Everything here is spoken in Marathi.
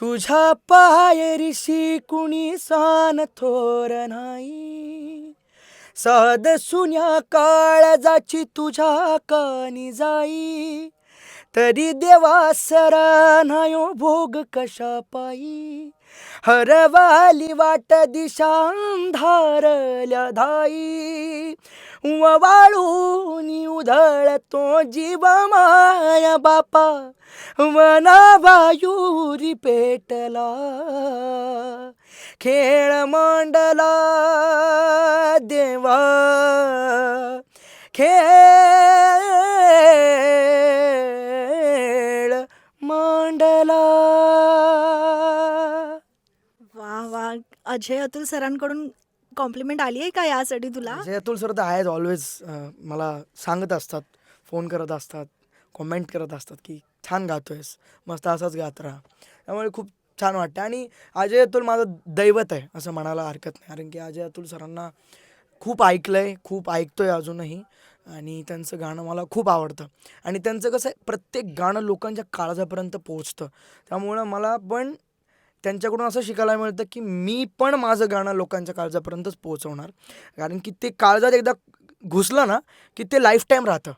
तुझ्या पायरीशी कुणी सान थोर नाही. साध सुन्या काळजाची तुझ्या कानी जाई. तरी देवा सरा नायो भोग कशा पायी हरवाली वाट दिशा धारल्या धाई. वाळू उधळतो जीव माया बापा. वना वायुरी पेटला. खेळ मांडला देवा. खेळ मांडला. वा वा. अजय अतुल सरांकडून कॉम्प्लिमेंट आली आहे का यासाठी तुला? अजय अतुल सर तर आहेत ऑलवेज मला सांगत असतात फोन करत असतात कॉमेंट करत असतात की छान गातोयस मस्त असाच गात राहा. त्यामुळे खूप छान वाटतं आणि अजय अतुल माझं दैवत आहे असं म्हणायला हरकत नाही. कारण की अजय अतुल सरांना खूप ऐकलं आहे खूप ऐकतोय अजूनही. आणि त्यांचं गाणं मला खूप आवडतं. आणि त्यांचं कसं आहे प्रत्येक गाणं लोकांच्या काळजापर्यंत पोहोचतं. त्यामुळं मला पण त्यांच्याकडून असं शिकायला मिळतं की मी पण माझं गाणं लोकांच्या काळजापर्यंतच पोहोचवणार. कारण की ते काळजात एकदा घुसलं ना की ते लाईफ टाईम राहतं.